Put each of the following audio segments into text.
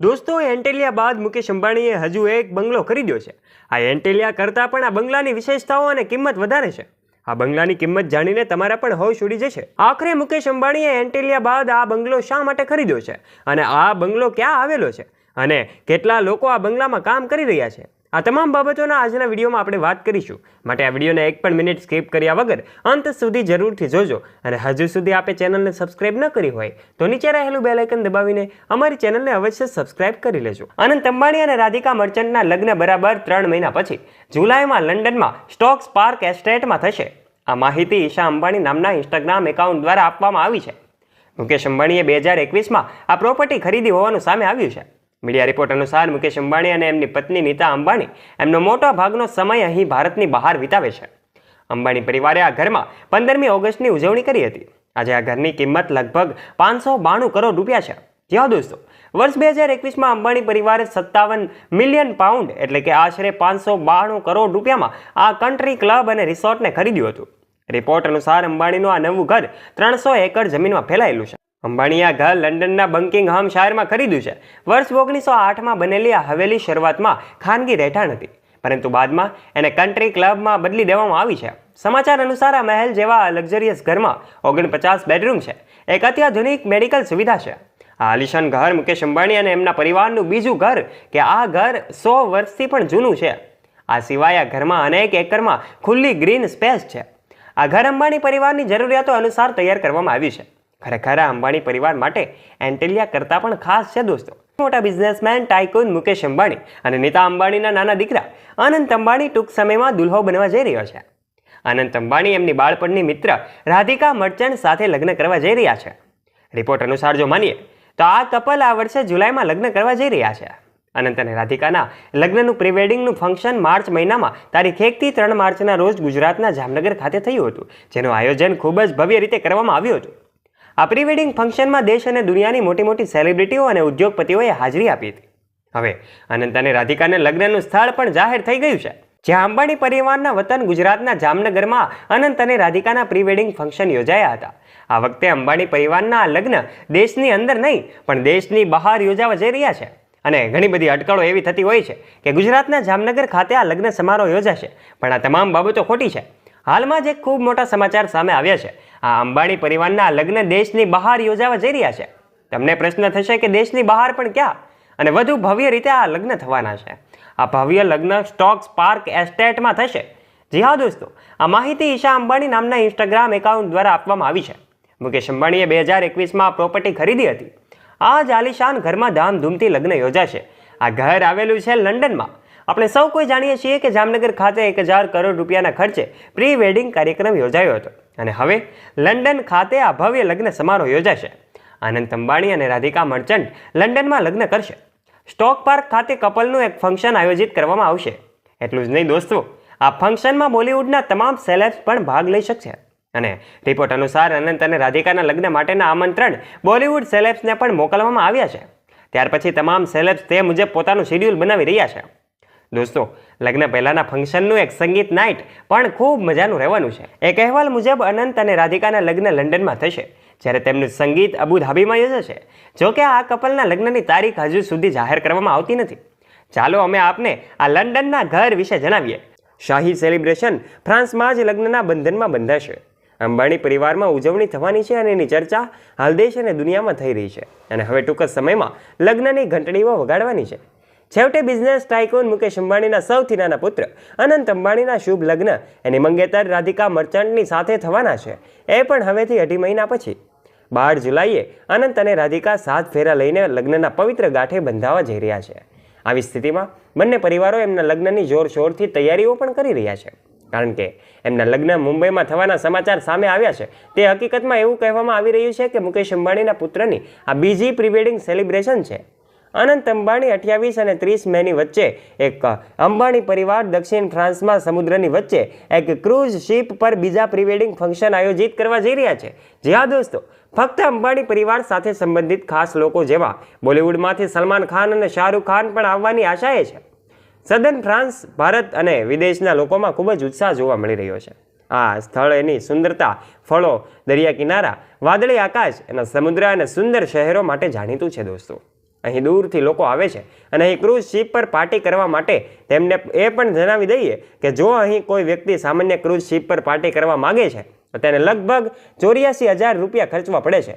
દોસ્તો એન્ટેલિયા બાદ મુકેશ અંબાણીએ હજુ એક બંગલો ખરીદ્યો છે. આ એન્ટેલિયા કરતાં પણ આ બંગલાની વિશેષતાઓ અને કિંમત વધારે છે. આ બંગલાની કિંમત જાણીને તમારા પણ હોશ ઉડી જશે. આખરે મુકેશ અંબાણીએ એન્ટેલિયા બાદ આ બંગલો શા માટે ખરીદ્યો છે? અને આ બંગલો ક્યાં આવેલો છે? અને કેટલા લોકો આ બંગલામાં કામ કરી રહ્યા છે? આ તમામ બાબતોના આજના વિડીયોમાં આપણે વાત કરીશું. માટે આ વિડીયોને એક પણ મિનિટ સ્કીપ કર્યા વગર અંત સુધી જરૂરથી જોજો અને હજુ સુધી આપે ચેનલને સબસ્ક્રાઇબ ન કરી હોય તો નીચે રહેલું બેલાઇકન દબાવીને અમારી ચેનલને અવશ્ય સબસ્ક્રાઇબ કરી લેજો. અનંત અંબાણી અને રાધિકા મર્ચન્ટના લગ્ન બરાબર ત્રણ મહિના પછી જુલાઈમાં લંડનમાં સ્ટોક્સ પાર્ક એસ્ટેટમાં થશે. આ માહિતી ઈશા અંબાણી નામના ઇન્સ્ટાગ્રામ એકાઉન્ટ દ્વારા આપવામાં આવી છે. મુકેશ અંબાણીએ બે હજાર એકવીસમાં આ પ્રોપર્ટી ખરીદી હોવાનું સામે આવ્યું છે. મીડિયા રિપોર્ટ અનુસાર મુકેશ અંબાણી અને એમની પત્ની નીતા અંબાણી એમનો મોટા ભાગનો સમય અહીં ભારતની બહાર વિતાવે છે. અંબાણી પરિવારે આ ઘરમાં પંદરમી ઓગસ્ટની ઉજવણી કરી હતી. આજે આ ઘરની કિંમત લગભગ પાંચસો બાણું કરોડ રૂપિયા છે. જ્યાં દોસ્તો, વર્ષ બે હજાર એકવીસમાં અંબાણી પરિવારે સત્તાવન મિલિયન પાઉન્ડ એટલે કે આશરે પાંચસો બાણું કરોડ રૂપિયામાં આ કન્ટ્રી ક્લબ અને રિસોર્ટને ખરીદ્યું હતું. રિપોર્ટ અનુસાર અંબાણીનું આ નવું ઘર ત્રણસો એકર જમીનમાં ફેલાયેલું છે. અંબાણીએ આ ઘર લંડનના બંકિંગહામ શહેરમાં ખરીદ્યું છે. વર્ષ ઓગણીસો આઠમાં બનેલી આ હવેલી શરૂઆતમાં ખાનગી રહેઠાણ હતી. પરંતુ બાદમાં એને કન્ટ્રી ક્લબમાં બદલી દેવામાં આવી છે. સમાચાર અનુસાર આ મહેલ જેવા લક્ઝરિયસ ઘરમાં ઓગણપચાસ બેડરૂમ છે. એક અત્યાધુનિક મેડિકલ સુવિધા છે. આ આલિશાન ઘર મુકેશ અંબાણી અને એમના પરિવારનું બીજું ઘર કે આ ઘર સો વર્ષથી પણ જૂનું છે. આ સિવાય આ ઘરમાં અનેક એકરમાં ખુલ્લી ગ્રીન સ્પેસ છે. આ ઘર અંબાણી પરિવારની જરૂરિયાતો અનુસાર તૈયાર કરવામાં આવ્યું છે. ખરેખર અંબાણી પરિવાર માટે એન્ટેલિયા કરતાં પણ ખાસ છે દોસ્તો. મોટા બિઝનેસમેન ટાઇકુન મુકેશ અંબાણી અને નીતા અંબાણીના નાના દીકરા અનંત અંબાણી ટૂંક સમયમાં દુલ્હો બનવા જઈ રહ્યો છે. અનંત અંબાણી એમની બાળપણની મિત્ર રાધિકા મર્ચન્ટ સાથે લગ્ન કરવા જઈ રહ્યા છે. રિપોર્ટ અનુસાર જો માનીએ, તો આ કપલ આ વર્ષે જુલાઈમાં લગ્ન કરવા જઈ રહ્યા છે. અનંત અને રાધિકાના લગ્નનું પ્રીવેડિંગનું ફંક્શન માર્ચ મહિનામાં તારીખ એકથી ત્રણ માર્ચના રોજ ગુજરાતના જામનગર ખાતે થયું હતું, જેનું આયોજન ખૂબ જ ભવ્ય રીતે કરવામાં આવ્યું હતું. આ પ્રી વેડિંગ ફંક્શનમાં દેશ અને દુનિયાની મોટી મોટી સેલિબ્રિટીઓ અને ઉદ્યોગપતિઓએ હાજરી આપી હતી. હવે અનંત અને રાધિકાને લગ્નનું સ્થળ પણ જાહેર થઈ ગયું છે. જ્યાં અંબાણી પરિવારના વતન ગુજરાતના જામનગરમાં અનંત અને રાધિકાના પ્રી વેડિંગ ફંક્શન યોજાયા હતા. આ વખતે અંબાણી પરિવારના આ લગ્ન દેશની અંદર નહીં, પણ દેશની બહાર યોજાવા જઈ રહ્યા છે. અને ઘણી બધી અટકળો એવી થતી હોય છે કે ગુજરાતના જામનગર ખાતે આ લગ્ન સમારોહ યોજાશે. પણ આ તમામ બાબતો ખોટી છે. હાલમાં જ એક ખૂબ મોટા સમાચાર સામે આવ્યા છે. આ અંબાણી પરિવારના લગ્ન દેશની બહાર યોજાવા જઈ રહ્યા છે. તમને પ્રશ્ન થશે કે દેશની બહાર પણ ક્યાં? અને વધુ ભવ્ય રીતે આ લગ્ન થવાના છે. આ ભવ્ય લગ્ન સ્ટોક્સ પાર્ક એસ્ટેટમાં થશે. જી હા દોસ્તો, આ માહિતી ઈશા અંબાણી નામના ઇન્સ્ટાગ્રામ એકાઉન્ટ દ્વારા આપવામાં આવી છે. મુકેશ અંબાણીએ બે હજાર એકવીસમાં પ્રોપર્ટી ખરીદી હતી. આ જ આલિશાન ઘરમાં ધામધૂમથી લગ્ન યોજાશે. આ ઘર આવેલું છે લંડનમાં. આપણે સૌ કોઈ જાણીએ છીએ કે જામનગર ખાતે એક હજાર કરોડ રૂપિયાના ખર્ચે પ્રી વેડિંગ કાર્યક્રમ યોજાયો હતો. અને હવે લંડન ખાતે આ ભવ્ય લગ્ન સમારોહ યોજાશે. આનંદ અંબાણી અને રાધિકા મર્ચન્ટ લંડનમાં લગ્ન કરશે. સ્ટોક પાર્ક ખાતે કપલનું એક ફંક્શન આયોજિત કરવામાં આવશે. એટલું જ નહીં દોસ્તો, આ ફંક્શનમાં બોલિવૂડના તમામ સેલેબ્સ પણ ભાગ લઈ શકશે. અને રિપોર્ટ અનુસાર અનંત અને રાધિકાના લગ્ન માટેના આમંત્રણ બોલિવૂડ સેલેબ્સને પણ મોકલવામાં આવ્યા છે. ત્યાર પછી તમામ સેલેબ્સ તે મુજબ પોતાનું શેડ્યુલ બનાવી રહ્યા છે. દોસ્તો, લગ્ન પહેલાંના ફંક્શનનું એક સંગીત નાઇટ પણ ખૂબ મજાનું રહેવાનું છે. એક અહેવાલ મુજબ અનંત અને રાધિકાના લગ્ન લંડનમાં થશે, જ્યારે તેમનું સંગીત અબુધાબીમાં યોજાશે. જોકે આ કપલના લગ્નની તારીખ હજુ સુધી જાહેર કરવામાં આવતી નથી. ચાલો અમે આપને આ લંડનના ઘર વિશે જણાવીએ. શાહી સેલિબ્રેશન ફ્રાન્સમાં જ લગ્નના બંધનમાં બંધાશે. અંબાણી પરિવારમાં ઉજવણી થવાની છે અને એની ચર્ચા હાલ દેશ અને દુનિયામાં થઈ રહી છે. અને હવે ટૂંક સમયમાં લગ્નની ઘંટડીઓ વગાડવાની છે. છેવટે બિઝનેસ ટાઇકોન મુકેશ અંબાણીના સૌથી નાના પુત્ર, અનંત અંબાણીના શુભ લગ્ન એની મંગેતર રાધિકા મર્ચન્ટની સાથે થવાના છે. એ પણ હવેથી અઢી મહિના પછી. બાર જુલાઈએ અનંત અને રાધિકા સાત ફેરા લઈને લગ્નના પવિત્ર ગાંઠે બંધાવા જઈ રહ્યા છે. આવી સ્થિતિમાં બંને પરિવારો એમના લગ્નની જોરશોરથી તૈયારીઓ પણ કરી રહ્યા છે. કારણ કે એમના લગ્ન મુંબઈમાં થવાના સમાચાર સામે આવ્યા છે. તે હકીકતમાં એવું કહેવામાં આવી રહ્યું છે કે મુકેશ અંબાણીના પુત્રની આ બીજી પ્રીવેડિંગ સેલિબ્રેશન છે. અનંત અંબાણી અઠ્યાવીસ અને ત્રીસ મેની વચ્ચે એક અંબાણી પરિવાર દક્ષિણ ફ્રાન્સમાં સમુદ્રની વચ્ચે એક ક્રૂઝ શિપ પર બીજા પ્રીવેડિંગ ફંક્શન આયોજિત કરવા જઈ રહ્યા છે. જી હા દોસ્તો, ફક્ત અંબાણી પરિવાર સાથે સંબંધિત ખાસ લોકો જેવા બોલિવૂડમાંથી સલમાન ખાન અને શાહરૂખ ખાન પણ આવવાની આશાએ છે. સદન ફ્રાન્સ, ભારત અને વિદેશના લોકોમાં ખૂબ જ ઉત્સાહ જોવા મળી રહ્યો છે. આ સ્થળ એની સુંદરતા, ફળો, દરિયા કિનારા, વાદળી આકાશ એના સમુદ્ર અને સુંદર શહેરો માટે જાણીતું છે દોસ્તો. અહીં દૂરથી લોકો આવે છે. અને અહીં ક્રૂઝ શિપ પર પાર્ટી કરવા માટે તેમને એ પણ જણાવી દઈએ કે જો અહીં કોઈ વ્યક્તિ સામાન્ય ક્રૂઝ શિપ પર પાર્ટી કરવા માગે છે, તો તેને લગભગ ચોર્યાસી હજાર રૂપિયા ખર્ચવા પડે છે.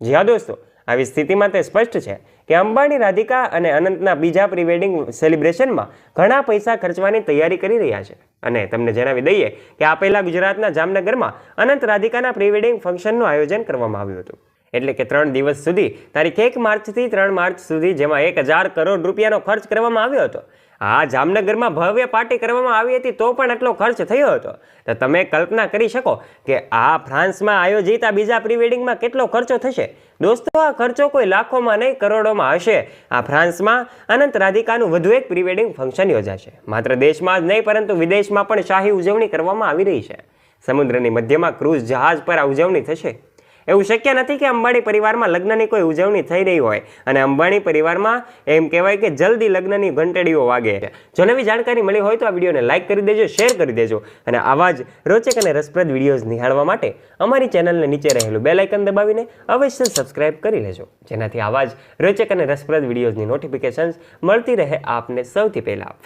જી હા દોસ્તો, આવી સ્થિતિમાં તે સ્પષ્ટ છે કે અંબાણી રાધિકા અને અનંતના બીજા પ્રિવેડિંગ સેલિબ્રેશનમાં ઘણા પૈસા ખર્ચવાની તૈયારી કરી રહ્યા છે. અને તમને જણાવી દઈએ કે આ પહેલાં ગુજરાતના જામનગરમાં અનંત રાધિકાના પ્રિવેડિંગ ફંક્શનનું આયોજન કરવામાં આવ્યું હતું. એટલે કે ત્રણ દિવસ સુધી. તારીખ એક માર્ચથી ત્રણ માર્ચ સુધી જેમાં એક હજાર કરોડ રૂપિયાનો ખર્ચ કરવામાં આવ્યો હતો. આ જામનગરમાં ભવ્ય પાર્ટી કરવામાં આવી હતી તો પણ આટલો ખર્ચ થયો હતો. તો તમે કલ્પના કરી શકો કે આ ફ્રાન્સમાં આયોજિત આ બીજા પ્રિવેડિંગમાં કેટલો ખર્ચો થશે? દોસ્તો, આ ખર્ચો કોઈ લાખોમાં નહીં, કરોડોમાં હશે. આ ફ્રાન્સમાં અનંત રાધિકાનું વધુ એક પ્રીવેડિંગ ફંક્શન યોજાશે. માત્ર દેશમાં જ નહીં, પરંતુ વિદેશમાં પણ શાહી ઉજવણી કરવામાં આવી રહી છે. સમુદ્રની મધ્યમાં ક્રૂઝ જહાજ પર આ ઉજવણી થશે. એવું શક્ય નથી કે અંબાણી પરિવારમાં લગ્નની કોઈ ઉજવણી થઈ રહી હોય. અને અંબાણી પરિવારમાં એમ કહેવાય કે જલ્દી લગ્નની ઘંટડીઓ વાગે જો નવી જાણકારી મળી હોય તો આ વિડીયોને લાઇક કરી દેજો શેર કરી દેજો. અને આવા જ રોચક અને રસપ્રદ વિડીયોઝ નિહાળવા માટે અમારી ચેનલને નીચે રહેલું બે લાઇકન દબાવીને અવશ્ય સબસ્ક્રાઇબ કરી લેજો. જેનાથી આવા જ રોચક અને રસપ્રદ વિડીયોઝની નોટિફિકેશન્સ મળતી રહે આપને સૌથી પહેલાં.